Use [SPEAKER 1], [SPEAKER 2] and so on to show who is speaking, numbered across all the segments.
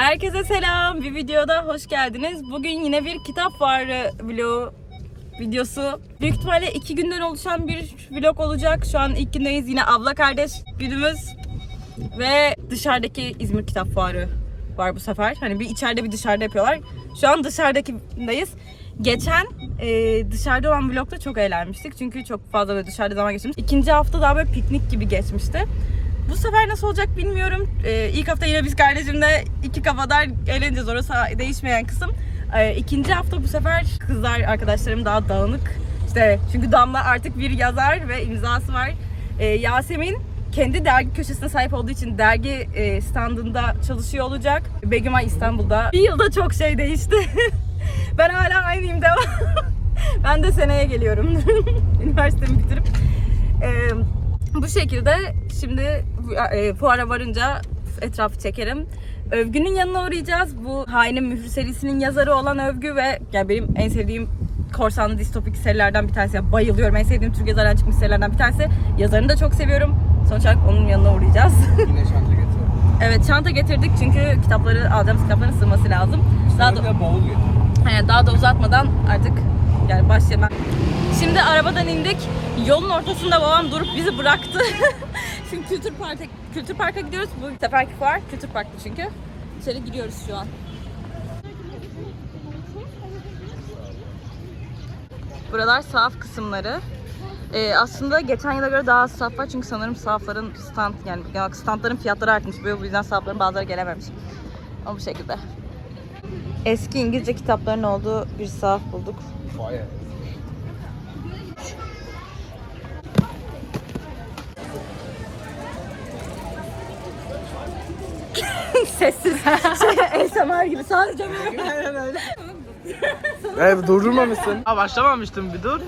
[SPEAKER 1] Herkese selam. Bir videoda hoş geldiniz. Bugün yine bir kitap fuarı vlogu videosu. Büyük ihtimalle iki günden oluşan bir vlog olacak. Şu an ilk gündeyiz. Yine abla kardeş günümüz. Ve dışarıdaki İzmir Kitap Fuarı var bu sefer. Hani bir içeride bir dışarıda yapıyorlar. Şu an dışarıdakideyiz. Geçen e, dışarıda olan vlogda çok eğlenmiştik. Çünkü çok fazla böyle dışarıda zaman geçirmiş. İkinci hafta daha böyle piknik gibi geçmişti. Bu sefer nasıl olacak bilmiyorum. Ee, ilk hafta yine biz kardeşimle iki kafadar eğleneceğiz. Orası değişmeyen kısım. Ee, ikinci hafta bu sefer kızlar arkadaşlarım daha dağınık. İşte çünkü Damla artık bir yazar ve imzası var. Ee, Yasemin kendi dergi köşesine sahip olduğu için dergi e, standında çalışıyor olacak. Begüm Ay İstanbul'da. Bir yılda çok şey değişti. ben hala aynıyım devam. ben de seneye geliyorum. Üniversitemi bitirip. Ee, bu şekilde şimdi e, fuara varınca etrafı çekerim. Övgü'nün yanına uğrayacağız. Bu Hainin Mührü serisinin yazarı olan Övgü ve yani benim en sevdiğim korsanlı distopik serilerden bir tanesi. Yani bayılıyorum. En sevdiğim Türk yazarından çıkmış serilerden bir tanesi. Yazarını da çok seviyorum. Sonuç olarak onun yanına uğrayacağız.
[SPEAKER 2] Yine çanta getir.
[SPEAKER 1] evet çanta getirdik çünkü kitapları alacağımız kitapların sığması lazım. Daha da,
[SPEAKER 2] Sonra bavul getir.
[SPEAKER 1] yani daha da uzatmadan artık yani başlayalım. Şimdi arabadan indik. Yolun ortasında babam durup bizi bıraktı. Şimdi Kültür Park'a Kültür Park'a gidiyoruz. Bu seferki fuar Kültür Park'ta çünkü. İçeri giriyoruz şu an. Buralar sahaf kısımları. Ee, aslında geçen yıla göre daha az sahaf var çünkü sanırım sahafların stand yani standların fiyatları artmış. Bu yüzden sahafların bazıları gelememiş. Ama bu şekilde. Eski İngilizce kitapların olduğu bir sahaf bulduk.
[SPEAKER 2] Vay.
[SPEAKER 1] Sessiz. Şey, ASMR gibi sadece böyle.
[SPEAKER 2] Evet durdurmamışsın. Ha başlamamıştım bir dur.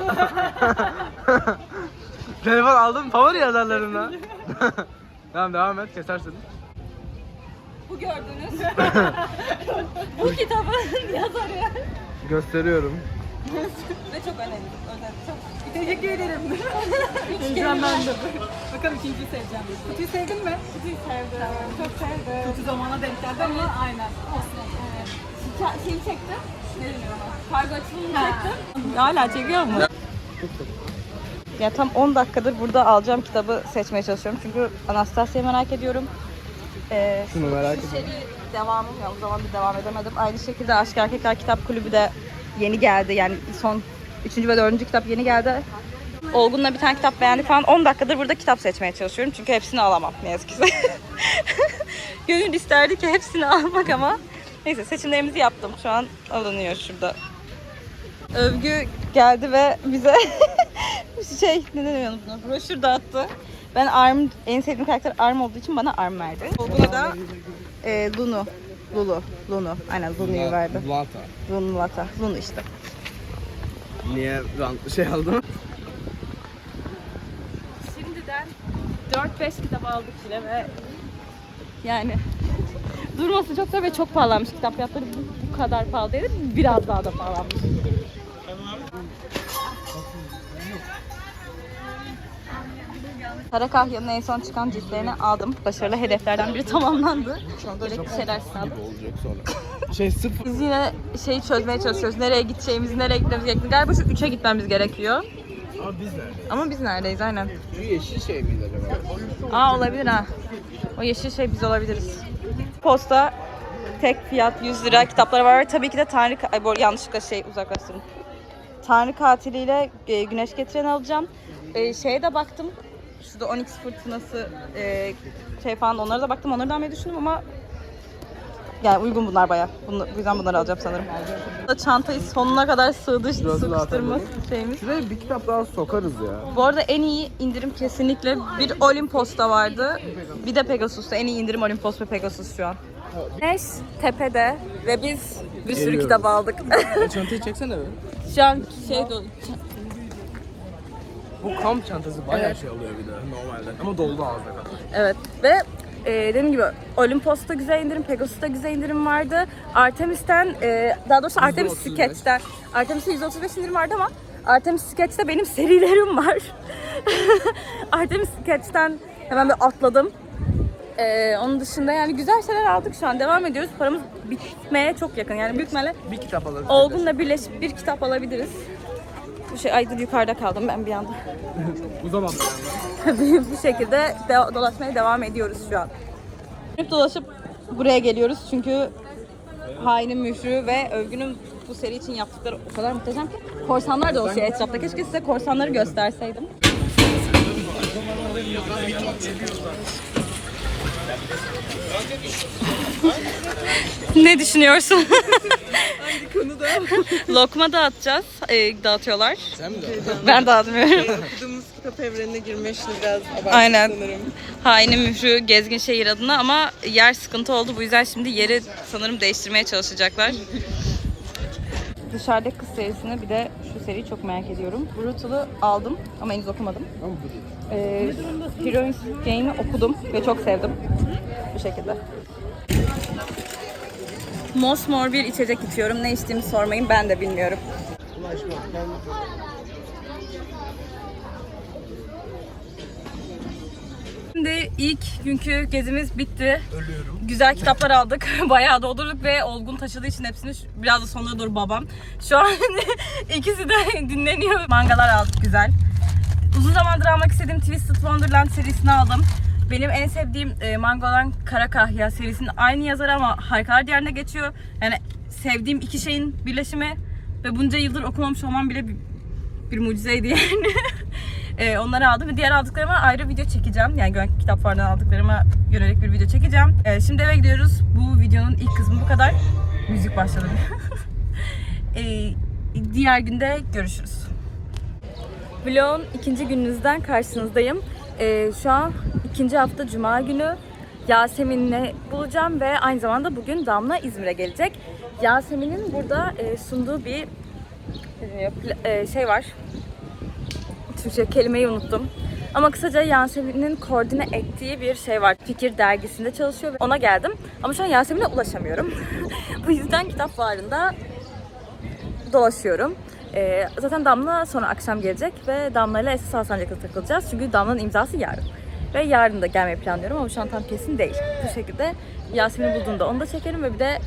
[SPEAKER 2] Telefon aldım favori yazarlarımdan. tamam devam et kesersin.
[SPEAKER 1] Bu gördüğünüz. Bu kitabın yazarı.
[SPEAKER 2] Gösteriyorum.
[SPEAKER 1] Ve çok önemli. önemli. Çok teşekkür ederim. Heyecanlandım.
[SPEAKER 3] Bakalım ikinciyi seveceğim. Kutuyu sevdin mi?
[SPEAKER 1] Kutuyu sevdim. Çok sevdim.
[SPEAKER 3] Kötü zamana denk geldi ama aynen. Olsun.
[SPEAKER 1] Evet. Ka- Şeyi çektim. Ne deniyor ona? Kargo açılımını çektim. Hala çekiyor mu? Ya tam 10 dakikadır burada alacağım kitabı seçmeye çalışıyorum. Çünkü Anastasya'yı merak ediyorum. Ee,
[SPEAKER 2] Şunu merak
[SPEAKER 1] seri devamım ya o zaman bir devam edemedim. Aynı şekilde Aşk Erkekler Kitap Kulübü de yeni geldi. Yani son 3. ve 4. kitap yeni geldi. Olgun'la bir tane kitap beğendik falan. 10 dakikadır burada kitap seçmeye çalışıyorum. Çünkü hepsini alamam ne yazık ki. Gönül isterdi ki hepsini almak ama neyse seçimlerimizi yaptım. Şu an alınıyor şurada. Övgü geldi ve bize şey ne deniyor buna? Broşür dağıttı. Ben Arm, en sevdiğim karakter Arm olduğu için bana Arm verdi. Olgun'a da e, Lunu. Lulu. Lunu. Aynen Lunu'yu verdi.
[SPEAKER 2] Lata.
[SPEAKER 1] Lunu Lata. Lunu işte.
[SPEAKER 2] Niye şey aldım?
[SPEAKER 1] Şimdiden 4-5 kitap aldık bile ve yani durması çok zor ve çok pahalanmış kitap fiyatları bu, bu kadar pahalı değil biraz daha da pahalanmış. Kara Kahya'nın en son çıkan ciltlerini aldım. Başarılı hedeflerden biri tamamlandı. Gerekli şeyler sağladım.
[SPEAKER 2] olacak sonra. şey sıfır.
[SPEAKER 1] Biz yine şeyi çözmeye çalışıyoruz. Nereye gideceğimizi, nereye gitmemiz gerektiğini. Galiba şu 3'e gitmemiz gerekiyor.
[SPEAKER 2] Ama biz nerede?
[SPEAKER 1] Ama biz neredeyiz aynen.
[SPEAKER 2] Şu yeşil şey miydi acaba?
[SPEAKER 1] Aa olabilir ha. O yeşil şey biz olabiliriz. Posta tek fiyat 100 lira kitapları var ve tabii ki de Tanrı Ay, bu yanlışlıkla şey uzaklaştırdım. Tanrı katiliyle e, Güneş getiren alacağım. E, şeye de baktım. Şurada Onyx fırtınası e, şey falan onlara da baktım. Onları da almayı düşündüm ama yani uygun bunlar baya. Bunu, bu yüzden bunları alacağım sanırım. Burada Çantayı sonuna kadar sığdış,
[SPEAKER 2] Şurası
[SPEAKER 1] sıkıştırma şeyimiz.
[SPEAKER 2] Şuraya bir kitap daha sokarız ya.
[SPEAKER 1] Bu arada en iyi indirim kesinlikle bir Olimpos'ta vardı. Bir de Pegasus'ta. En iyi indirim Olimpos ve Pegasus şu an. Güneş tepede ve biz bir sürü
[SPEAKER 2] Geliyoruz.
[SPEAKER 1] kitap aldık.
[SPEAKER 2] Çantayı çeksene be.
[SPEAKER 1] şu an şey dolu.
[SPEAKER 2] Bu kamp çantası bayağı şey oluyor bir de normalde. Ama doldu ağzına kadar.
[SPEAKER 1] Evet ve e, dediğim gibi Olimpos'ta güzel indirim, Pegasus'ta güzel indirim vardı. Artemis'ten, e, daha doğrusu Artemis
[SPEAKER 2] %35.
[SPEAKER 1] Sketch'ten. Artemis'te 135 indirim vardı ama Artemis Sketch'te benim serilerim var. Artemis Sketch'ten hemen bir atladım. Ee, onun dışında yani güzel şeyler aldık şu an. Devam ediyoruz. Paramız bitmeye çok yakın. Yani büyük ihtimalle
[SPEAKER 2] Bir kitap alırız.
[SPEAKER 1] Olgun'la birleşip bir kitap alabiliriz. Bu şey, ay dur yukarıda kaldım ben bir anda.
[SPEAKER 2] Uzamam
[SPEAKER 1] Bu şekilde de- dolaşmaya devam ediyoruz şu an. Dönüp dolaşıp buraya geliyoruz çünkü Hainin Mührü ve Övgü'nün bu seri için yaptıkları o kadar muhteşem ki. Korsanlar dolaşıyor etrafta. Keşke size korsanları gösterseydim. ne düşünüyorsun?
[SPEAKER 4] konuda
[SPEAKER 1] Lokma dağıtacağız. Ee, dağıtıyorlar.
[SPEAKER 2] Sen mi de?
[SPEAKER 1] Ben dağıtmıyorum.
[SPEAKER 4] okuduğumuz kitap evrenine girme işini biraz abarttı
[SPEAKER 1] Aynen.
[SPEAKER 4] sanırım.
[SPEAKER 1] Haini mührü gezgin şehir adına ama yer sıkıntı oldu. Bu yüzden şimdi yeri sanırım değiştirmeye çalışacaklar. Dışarıdaki kız serisini bir de şu seriyi çok merak ediyorum. Brutal'ı aldım ama henüz okumadım. Ee, Heroines Game'i okudum ve çok sevdim. Bu şekilde. Mosmor bir içecek içiyorum. Ne içtiğimi sormayın ben de bilmiyorum. Şimdi ilk günkü gezimiz bitti.
[SPEAKER 2] Ölüyorum.
[SPEAKER 1] Güzel kitaplar aldık. Bayağı doldurduk ve Olgun taşıdığı için hepsini biraz da sonlara doğru babam. Şu an ikisi de dinleniyor. Mangalar aldık güzel. Uzun zamandır almak istediğim Twisted Wonderland serisini aldım. Benim en sevdiğim e, manga olan Kara Kahya serisinin aynı yazarı ama Harikalar Diyarı'nda geçiyor. Yani sevdiğim iki şeyin birleşimi ve bunca yıldır okumamış olmam bile bir, bir mucizeydi yani. e, onları aldım ve diğer aldıklarıma ayrı video çekeceğim. Yani Gönk kitaplardan aldıklarıma yönelik bir video çekeceğim. E, şimdi eve gidiyoruz. Bu videonun ilk kısmı bu kadar. Müzik başladı. e, diğer günde görüşürüz. Vlogun ikinci gününüzden karşınızdayım. Ee, şu an ikinci hafta Cuma günü Yasemin'le bulacağım ve aynı zamanda bugün Damla İzmir'e gelecek. Yasemin'in burada e, sunduğu bir e, e, şey var. Türkçe kelimeyi unuttum. Ama kısaca Yasemin'in koordine ettiği bir şey var. Fikir dergisinde çalışıyor ona geldim. Ama şu an Yasemin'e ulaşamıyorum. Bu yüzden kitap fuarında dolaşıyorum. Ee, zaten Damla sonra akşam gelecek ve Damla ile Esas Alsancak'ta takılacağız. Çünkü Damla'nın imzası yarın. Ve yarın da gelmeyi planlıyorum ama şu an tam kesin değil. Bu şekilde Yasemin'i bulduğumda onu da çekerim ve bir de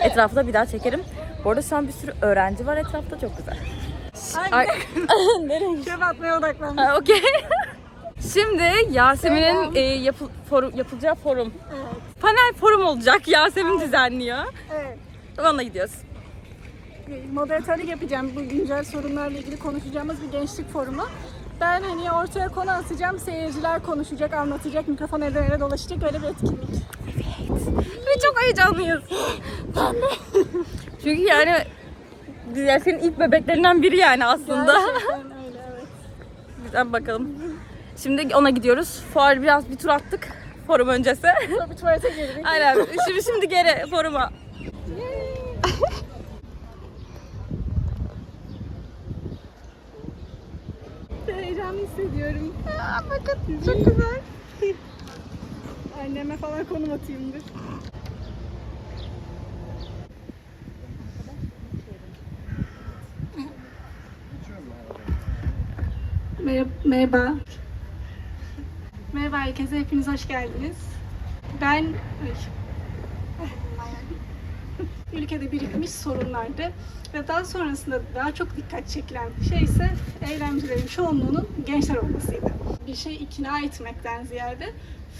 [SPEAKER 1] etrafı da bir daha çekerim. Bu arada şu an bir sürü öğrenci var etrafta çok güzel. Ay, Nereye?
[SPEAKER 3] Çöp atmaya odaklandım.
[SPEAKER 1] Okey. Şimdi Yasemin'in e, yapı- forum, yapılacağı forum. Panel forum olacak. Yasemin düzenliyor.
[SPEAKER 3] Evet.
[SPEAKER 1] Onunla gidiyoruz.
[SPEAKER 3] Moderatörlük yapacağım. Bu güncel sorunlarla ilgili konuşacağımız bir gençlik forumu. Ben hani ortaya konu atacağım, seyirciler konuşacak, anlatacak, mikrofon elden ele dolaşacak öyle bir etkinlik.
[SPEAKER 1] Ve çok heyecanlıyız. ben de. Çünkü yani Yasemin ilk bebeklerinden biri yani aslında.
[SPEAKER 3] Gerçekten öyle evet.
[SPEAKER 1] Güzel bakalım. Şimdi ona gidiyoruz. Fuar biraz bir tur attık. Forum öncesi.
[SPEAKER 3] Sonra bir tuvalete girdik.
[SPEAKER 1] Aynen. Şimdi, şimdi geri foruma.
[SPEAKER 3] Heyecanlı hissediyorum. Aa, bakın çok güzel. Anneme falan konum atayımdır. Merhaba. Merhaba. Merhaba herkese, hepiniz hoş geldiniz. Ben Ay. Ülkede birikmiş sorunlardı ve daha sonrasında daha çok dikkat çekilen şey ise eylemcilerin çoğunluğunun gençler olmasıydı. Bir şey ikna etmekten ziyade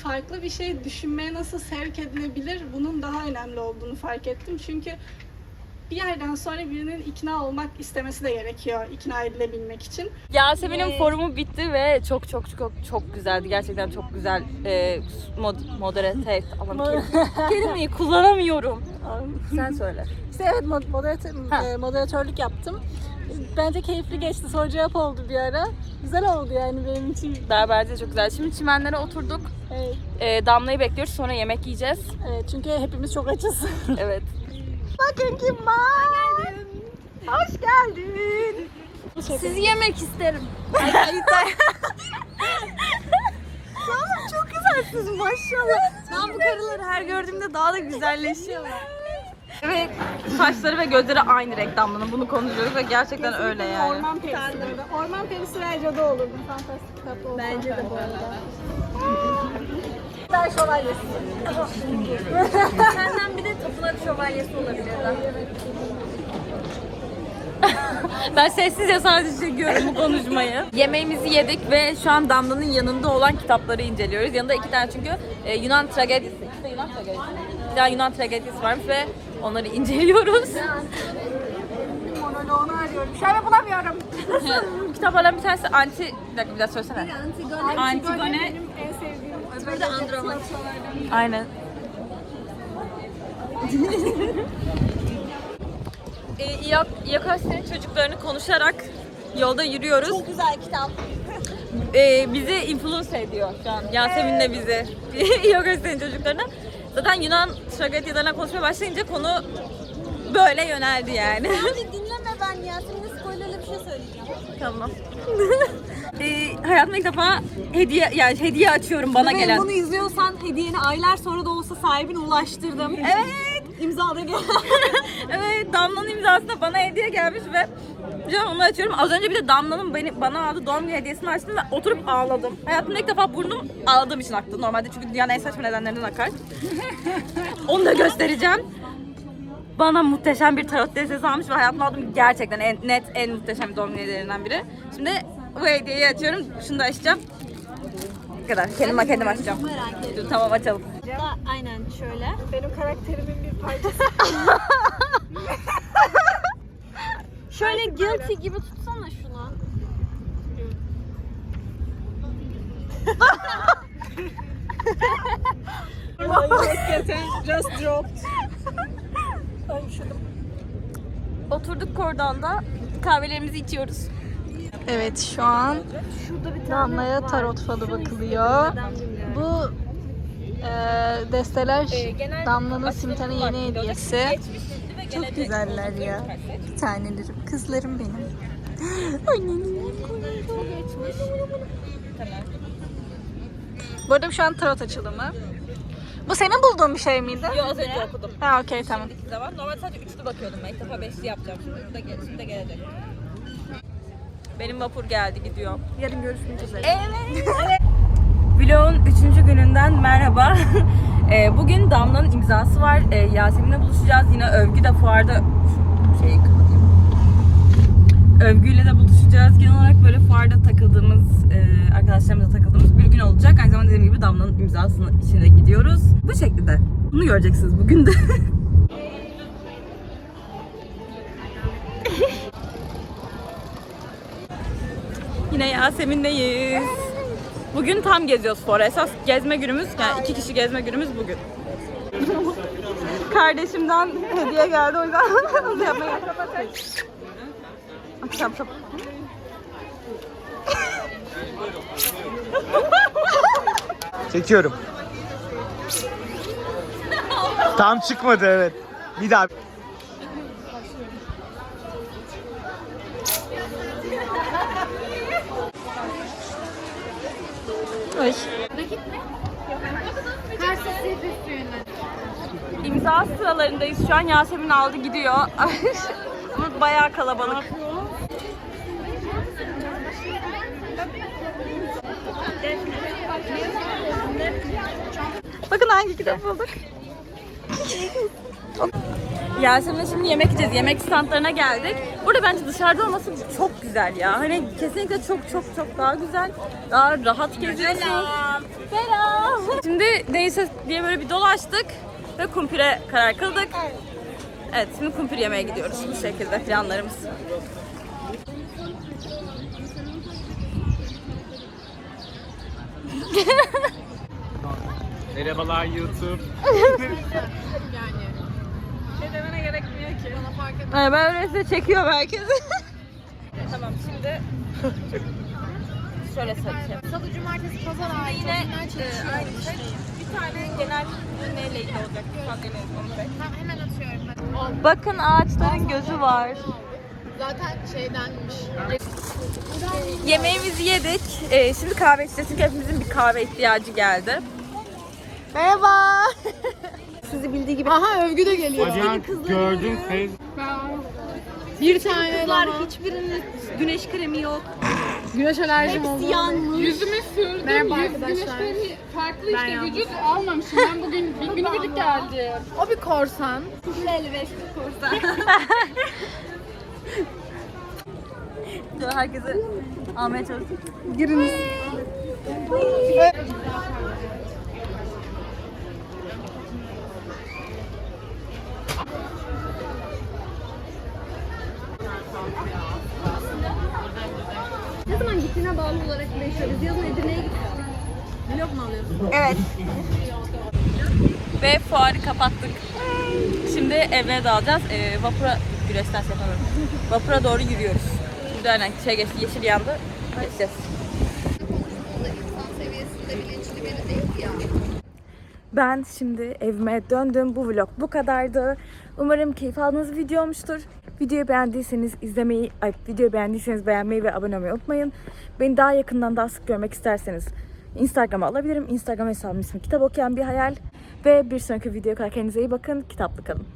[SPEAKER 3] farklı bir şey düşünmeye nasıl sevk edilebilir bunun daha önemli olduğunu fark ettim. Çünkü bir yerden sonra birinin ikna olmak istemesi de gerekiyor ikna edilebilmek için.
[SPEAKER 1] Yasemin'in
[SPEAKER 3] Ee,
[SPEAKER 1] forumu bitti ve çok çok çok çok güzeldi. Gerçekten çok güzel e, mod, moderate kelime- kelimeyi kullanamıyorum. Sen söyle.
[SPEAKER 3] İşte evet mod- moderatör, e, moderatörlük yaptım. Bence keyifli geçti. Soru cevap oldu bir ara. Güzel oldu yani benim için.
[SPEAKER 1] Beraberce de çok güzel. Şimdi çimenlere oturduk.
[SPEAKER 3] Evet,
[SPEAKER 1] E, Damla'yı bekliyoruz. Sonra yemek yiyeceğiz.
[SPEAKER 3] evet çünkü hepimiz çok açız.
[SPEAKER 1] Evet.
[SPEAKER 3] Bakın kim var. Hoş geldin.
[SPEAKER 1] Sizi yemek isterim.
[SPEAKER 3] Oğlum çok güzelsiniz maşallah. Ben bu karıları her gördüğümde daha da güzelleşiyorlar.
[SPEAKER 1] Ve saçları ve gözleri aynı renk Damla'nın. Bunu konuşuyoruz ve gerçekten öyle yani.
[SPEAKER 3] Orman perisi. Orman perisi ve cadı olurdum. Fantastik kitapta olsa. Bence de bu arada.
[SPEAKER 1] İktidar şövalyesi. Senden bir de tapınak şövalyesi olabilir. ben sessizce sadece çekiyorum bu konuşmayı. Yemeğimizi yedik ve şu an Damla'nın yanında olan kitapları inceliyoruz. Yanında iki tane çünkü e, Yunan tragedisi. İkisi de Yunan tragedisi. Bir tane Yunan tragedisi varmış ve onları inceliyoruz.
[SPEAKER 3] Monoloğunu arıyorum. Şöyle bulamıyorum.
[SPEAKER 1] Kitaplardan bir tanesi anti... Bir dakika bir daha söylesene.
[SPEAKER 3] Antigone.
[SPEAKER 1] Antigone.
[SPEAKER 3] Öbürü de Andromache.
[SPEAKER 1] Aynen. e, İyak, İyakos'un çocuklarını konuşarak yolda yürüyoruz. Çok güzel kitap. E, bizi influence ediyor şu an. Yasemin de bizi. İyakos'un çocuklarına. Zaten Yunan tragedyalarına konuşmaya başlayınca konu böyle yöneldi yani.
[SPEAKER 5] Dinleme ben Yasemin'e spoilerlı bir şey söyleyeceğim.
[SPEAKER 1] tamam. E, hayatımda ilk defa hediye yani hediye açıyorum bana
[SPEAKER 5] Ve
[SPEAKER 1] gelen.
[SPEAKER 5] bunu izliyorsan hediyeni aylar sonra da olsa sahibine ulaştırdım.
[SPEAKER 1] Evet.
[SPEAKER 5] İmzada gel.
[SPEAKER 1] evet Damla'nın imzasına bana hediye gelmiş ve an onu açıyorum. Az önce bir de Damla'nın beni, bana aldığı doğum günü hediyesini açtım ve oturup ağladım. Hayatımda ilk defa burnum ağladığım için aktı. Normalde çünkü dünyanın en saçma nedenlerinden akar. onu da göstereceğim. Bana muhteşem bir tarot destesi almış ve hayatımda aldığım gerçekten en, net en muhteşem doğum günü hediyelerinden biri. Şimdi bu hediyeyi açıyorum. Şunu da açacağım. Bu kadar. Kendim kendim açacağım.
[SPEAKER 5] Merak ettim.
[SPEAKER 1] Dur, tamam açalım.
[SPEAKER 5] Aynen şöyle.
[SPEAKER 3] Benim karakterimin bir parçası.
[SPEAKER 5] Şöyle guilty gibi tutsana şunu.
[SPEAKER 4] Just dropped.
[SPEAKER 1] Oturduk kordonda kahvelerimizi içiyoruz.
[SPEAKER 3] Evet şu an Damla'ya tarot falı bakılıyor. Bu e, desteler Damla'nın Simtan'a yeni hediyesi. Çok güzeller ya. Bir tanelerim. Kızlarım benim. Bu arada şu an tarot açılımı. Bu senin bulduğun bir şey miydi?
[SPEAKER 1] Yo az önce okudum.
[SPEAKER 3] Ha okey tamam.
[SPEAKER 1] İki zaman. Normalde sadece üçlü bakıyordum ben. İlk defa beşli yapacağım. Şimdi de, şimdi de gelecek. Benim vapur geldi gidiyor.
[SPEAKER 3] Yarın görüşmek üzere.
[SPEAKER 1] Evet. Vlogun üçüncü gününden merhaba. Ee, Bugün Damla'nın imzası var. Ee, Yasemin'le buluşacağız. Yine Övgü de fuarda şeyi kapatayım. Övgüyle de buluşacağız. Genel olarak böyle fuarda takıldığımız, e, arkadaşlarımızla takıldığımız bir gün olacak. Aynı zamanda dediğim gibi Damla'nın imzasının içine gidiyoruz. Bu şekilde. Bunu göreceksiniz bugün de. Yine Yasemin'deyiz. Bugün tam geziyoruz fuara. Esas gezme günümüz, yani iki kişi gezme günümüz bugün. Kardeşimden hediye geldi o yüzden onu yapmaya Tamam tamam.
[SPEAKER 2] Çekiyorum. Tam çıkmadı evet. Bir daha.
[SPEAKER 3] Ay.
[SPEAKER 1] İmza sıralarındayız şu an. Yasemin aldı gidiyor. Ama bayağı kalabalık. Bakın hangi kitap bulduk. Yasemin'le şimdi yemek yiyeceğiz. Yemek standlarına geldik. Burada bence dışarıda olması çok güzel ya. Hani kesinlikle çok çok çok daha güzel. Daha rahat geziyorsun. Selam. Selam. Şimdi neyse diye böyle bir dolaştık ve kumpire karar kıldık. Evet şimdi kumpir yemeye gidiyoruz bu şekilde planlarımız.
[SPEAKER 2] Merhabalar YouTube.
[SPEAKER 1] Yani ben öyleyse çekiyor herkes. tamam şimdi şöyle söyleyeyim.
[SPEAKER 5] Salı, cumartesi, pazar ayı
[SPEAKER 1] Yine e, aynı şey. Bir tane genel neyle ilgili olacak? Deneyin onu be.
[SPEAKER 5] Hemen atıyorum.
[SPEAKER 1] Bakın ağaçların gözü var.
[SPEAKER 5] Zaten şeydenmiş.
[SPEAKER 1] Yemeğimizi yedik. Ee, şimdi kahve içeceğiz çünkü hepimizin bir kahve ihtiyacı geldi.
[SPEAKER 3] Merhaba.
[SPEAKER 5] Sizi bildiği gibi. Aha övgü de geliyor.
[SPEAKER 2] Hocam gördüm Feyz.
[SPEAKER 5] Bir tane Kızlar hiçbirinin güneş kremi yok.
[SPEAKER 6] Güneş alerjim oldu.
[SPEAKER 5] yanmış.
[SPEAKER 6] Yüzüme sürdüm. Merhaba arkadaşlar.
[SPEAKER 7] Farklı işte vücut almamışım. Ben bugün bir günübirlik geldim.
[SPEAKER 6] O bir korsan.
[SPEAKER 1] Şöyle herkese almaya çalışıyorum.
[SPEAKER 5] Ne zaman gittiğine bağlı olarak. Biz yazın Edirne'ye gittik. Vlog mu alıyorsun?
[SPEAKER 1] Evet. Ve fuarı kapattık. Şimdi eve dağılacağız. Ee, vapura, güneşten şey yapamıyorum. Vapura doğru yürüyoruz. Şimdi aynen şey geçti, yeşil yandı. Geçeceğiz. Ben şimdi evime döndüm. Bu vlog bu kadardı. Umarım keyif aldığınız bir video olmuştur. Videoyu beğendiyseniz izlemeyi, ay, videoyu beğendiyseniz beğenmeyi ve abone olmayı unutmayın. Beni daha yakından daha sık görmek isterseniz Instagram'a alabilirim. Instagram hesabım ismi kitap okuyan bir hayal. Ve bir sonraki videoya kadar kendinize iyi bakın. Kitaplı kalın.